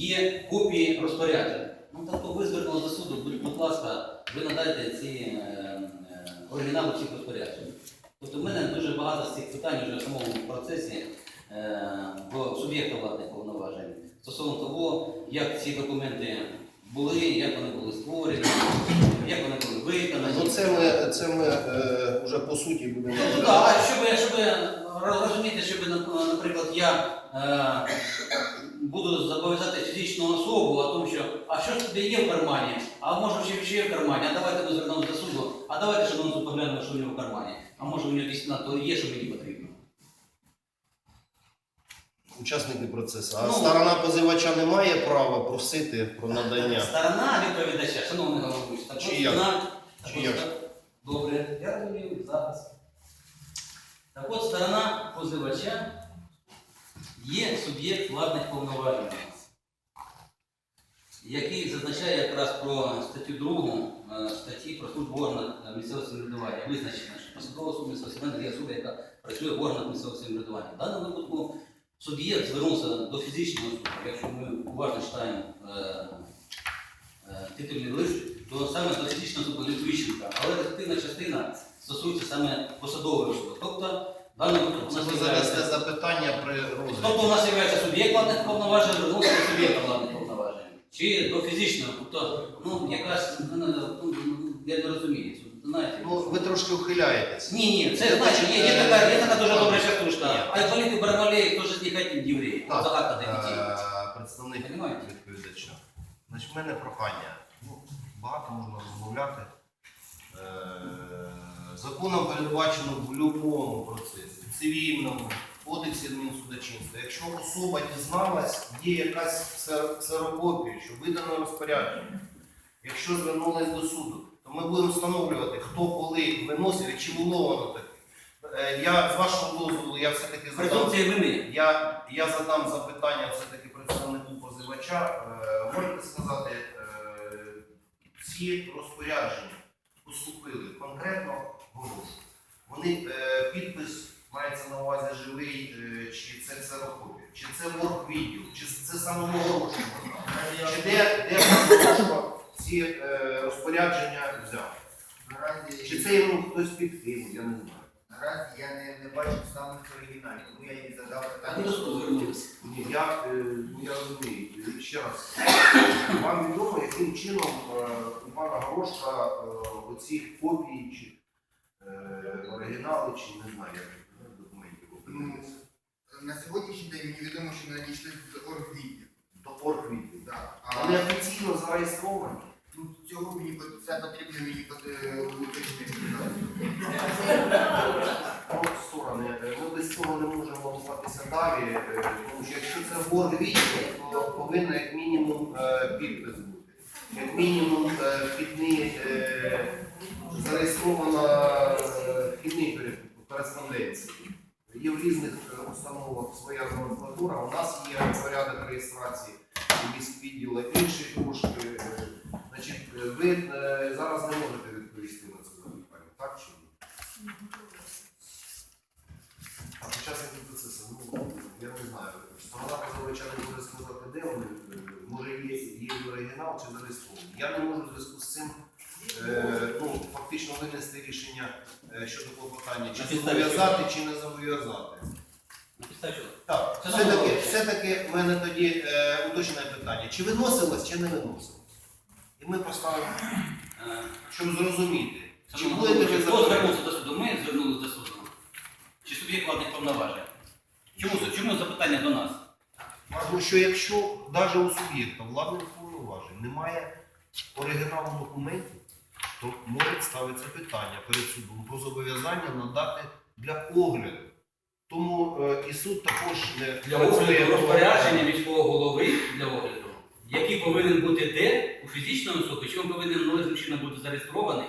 є копії розпоряджень. Ну так ви звернули до суду, будь, ласка, ви надайте ці е, е, оригінали цих розпоряджень. Тобто в мене дуже багато з цих питань вже в самому процесі е, до суб'єкта владних повноважень стосовно того, як ці документи були, як вони були створені, як вони були виконані. Ну це ми, це ми е, вже по суті будемо. Ну, так, а щоб, щоб розуміти, щоб, нап- наприклад, я е, буду зобов'язати фізичну особу о тому, що а що ж тобі є в кармані, а може ще, ще є в кармані, а давайте ми звернемося до суду, а давайте ще ми поглянемо, що в нього в кармані. А може у нього дійсно то є, що мені потрібно. Учасники процесу. А Ну. сторона позивача не має права просити про надання. Сторона відповідача, шановний головуючий, так Чи як? от, Добре, я розумію, зараз. Так от сторона позивача є суб'єкт владних повноважень, який зазначає якраз про статтю 2 е, статті про службу органів е, місцевого самоврядування. Визначено, що посадова особа місцевого самоврядування є особа, яка працює в органах місцевого самоврядування. В даному випадку суб'єкт звернувся до фізичної особи, якщо ми уважно читаємо е, е, титульний лист, то саме до фізичної особи Літвіщенка, але ефективна частина стосується саме посадової особи. Тобто, у Це нас ви є- запитання при Тобто у розгляді. нас є суб'єкт владних повноважень, звернувся до суб'єкта владних повноважень. Чи до фізичного, тобто, ну, якась, ну, ну, ну, я не розумію, це, знаєте. Ну, ви трошки ухиляєтесь. Ні, ні, це значить, є, є така, є така дуже добра частушка. А Айболит Бармалей теж не хотів євреїв. Так, Загадка для дітей. е, представник Понимаєте? відповідача. Значить, в мене прохання. Ну, багато можна розмовляти. Е, Законом передбачено в будь-якому процесі, цивільному, кодексі адмінсудочинства. Якщо особа дізналась, є якась ксер- ксерокопія, що видано розпорядження. Якщо звернулась до суду, то ми будемо встановлювати, хто коли виносив і чи було воно таке. Е, Я з вашого дозволу, я все-таки задам я, я задам запитання все-таки представнику позивача. Е, можете сказати, е, ці розпорядження поступили конкретно в. Вони е, підпис мається на увазі живий, е, чи це ксерокопія, чи це воргвідділ, чи це самого Горошко, чи де, де ці е, розпорядження взяв. Наразі, Чи це йому хтось підкинув, я не знаю. наразі я не, не бачив самих оригіналів, тому я їй задав питання. Ні, я, е, ну, я розумію. Ще раз. Вам відомо, яким чином е, у пана Горошка е, оці копії чи е, оригінали, чи не знаю, як Ну, на сьогоднішній день мені відомо, що надійшли з оргвідділ. До оргвідів. Да. Вони офіційно зареєстровані. ну, цього мені це потрібно мені пот- е, уточнити. Ну, сторони, е, ми без цього не можемо рухатися далі, е, тому що якщо це оргвідів, то повинен як мінімум е, підпис бути. Як мінімум е, вхідний, е, зареєстрована е, вхідний кореспонденції. Є в різних е, установах своя номенклатура. У нас є порядок реєстрації міськвідділу, інші трошки. Е, Значить, е, ви зараз не можете відповісти на це запитання, так чи ні? А під учасники процесу, ну, я не знаю, сторона позивача не може сказати, де вони, може є, є оригінал чи зареєстрований. Я не можу в зв'язку з цим ну, фактично винести рішення е, щодо клопотання, чи зобов'язати, чи не зобов'язати. Так, все-таки, все-таки в мене тоді е, уточнене питання, чи виносилось, чи не виносилось. І ми поставимо, Е, щоб зрозуміти, чи будете ви Хто звернувся до суду? Ми звернулися до суду. Чи суб'єкт владних повноважень? Чому, чому запитання до нас? Тому що якщо навіть у суб'єкта владних повноважень немає оригіналу документів, то може ставитися питання перед судом про зобов'язання надати для огляду. Тому е, і суд також не Для огляду розпорядження міського голови для огляду, який повинен бути де? У фізичної особи, чи він повинен належним чином бути зареєстрований?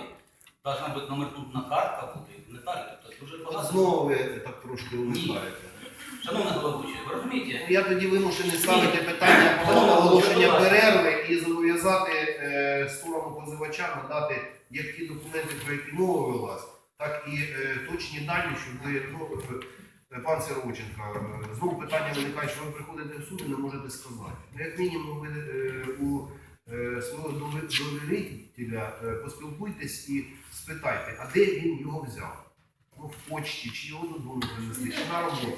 Должна бути номерна картка бути, не так, тобто дуже багато. Знову ви так трошки умикаєте. Шановна головуюча, ви розумієте? Ну, Я тоді вимушений ставити питання про Шановна оголошення головуюча, перерви і зобов'язати е, сторону позивача надати як ті документи, про які мова велась, так і е, точні дані, щоб ви ну, Е, Пан Сировченко, е, знову питання виникає, що ви приходите в суд і не можете сказати. Ну, як мінімум, ви е, у е, свого довірителя е, поспілкуйтесь і спитайте, а де він його взяв? Ну, в почті, чи його додому принесли, чи на роботу.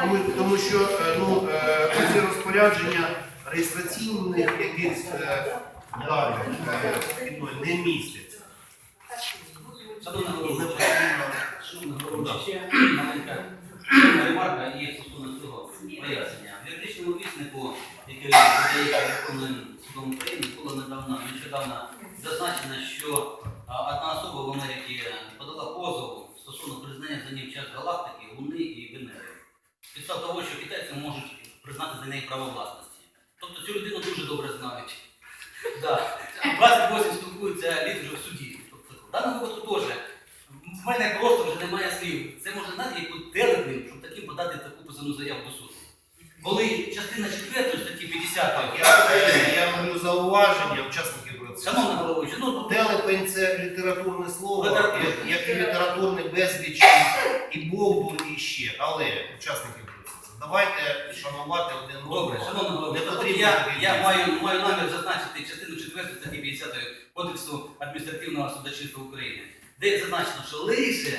Тому, тому що е, ну, е, ці розпорядження реєстраційних якихось е, даних е, ну, не містяться. Шановна не головуюча, маленька ремарка є стосовно цього пояснення. В юридичному віснику, який подається Верховним судом України, було недавно, нещодавно зазначено, що одна особа в Америці подала позов стосовно признання за ним час галактики, Луни і Венери. Підстав того, що китайці можуть признати за неї право власності. Тобто цю людину дуже добре знають. 28 спілкуються літ в суді. Тобто, в даному випадку теж. В мене просто вже немає слів. Це може знати яку телепин, щоб таким подати таку позовну заяву до суду. Коли частина 4 статті 50 Я, е, я говорю зауваження учасників процесу. Шановна головуюча, ну Телепень це літературне слово, Літературне. як- і літературний безліч, і Бовдур, і ще. Але учасники процесу, давайте шанувати один добре, одного. шановна головуюча, от потрібно я, я маю, маю намір зазначити частину 4 статті 50 Кодексу адміністративного судочинства України, де зазначено, що лише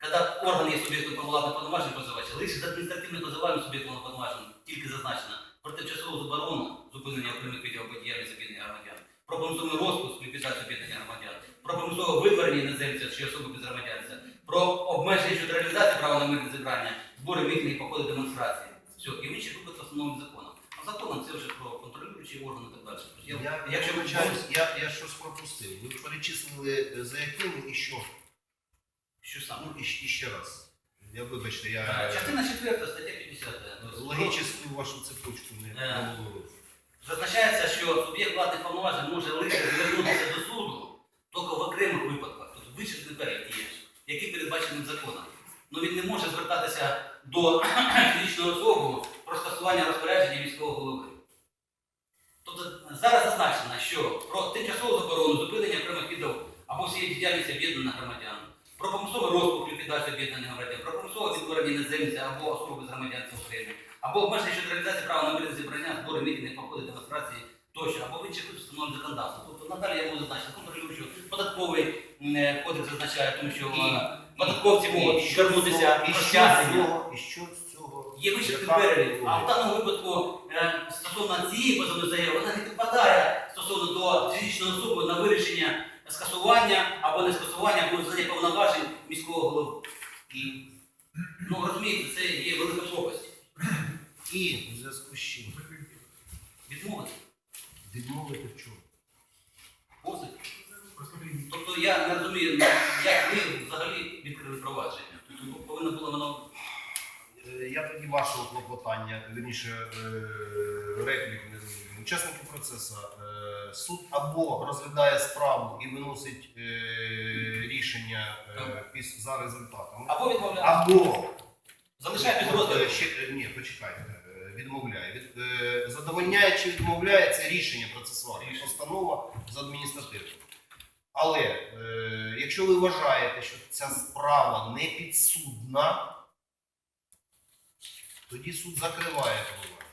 Когда орган є суб'єктом повладних повноважень позивача, лише з адміністративним позивальним суб'єктом повноважень тільки зазначено про тимчасову заборону зупинення окремих видів або діяльності об'єднання громадян, про примусовий розпуск ліквідацію об'єднання громадян, про примусове витворення іноземця чи особи без громадянця, про обмеження щодо реалізації права на мирне зібрання, збори мітинги, походи демонстрації. Все, і в інших випадках встановлені законом. А законом це вже про контролюючі органи і так далі. Я, Я, якщо вибачаюсь, я, я щось пропустив. Ви перечислили е, за якими і що? що саме? Ну, і, щ- і ще раз. Я вибачте, я е, Частина 4 стаття 50. логічну вашу цепочку не Е. не вловив. Зазначається, що суб'єкт владних повноважень може лише звернутися до суду тільки в окремих випадках, тобто вичерпний перелік є, який передбачений законом. Ну він не може звертатися до фізичної особи про скасування розпорядження міського голови. Тобто зараз зазначено, що про тимчасову заборону зупинення окремих видів або всієї діяльності об'єднаних громадян, про примусовий розпуск ліквідацію об'єднаних громадян, про примусове відтворення іноземця або особи без громадянства України, або обмеження щодо реалізації права на мирне зібрання, збори, мітинги, походи, демонстрації тощо, або в інших встановлених законодавством. Тобто надалі я можу зазначити контролюючу, податковий е, кодекс зазначає, тому що податковці можуть що звернутися і що з цього- І що з цього? Є Яка перелік. А в даному випадку е, стосовно цієї позовної заяви, вона не підпадає стосовно до фізичної особи на вирішення скасування або не скасування або визнання повноважень міського голови. Ну розумієте, це є велика пропасть. І в зв'язку з чим? Відмовити, Відмовити в чому? позик. Тобто я не розумію, ну, як ви взагалі відкрили провадження. Тобто повинно було воно. Е, Я тоді вашого клопотання, верніше е, репліку не розумію. Учасники процесу е, суд або розглядає справу і виносить рішення за результатами, Або відмовляти. або Залишає е, ні, почекайте, відмовляє. Від, е, задовольняє чи відмовляє це рішення процесуальне, постанова з адміністративного. Але е, якщо ви вважаєте, що ця справа не підсудна, тоді суд закриває провадження.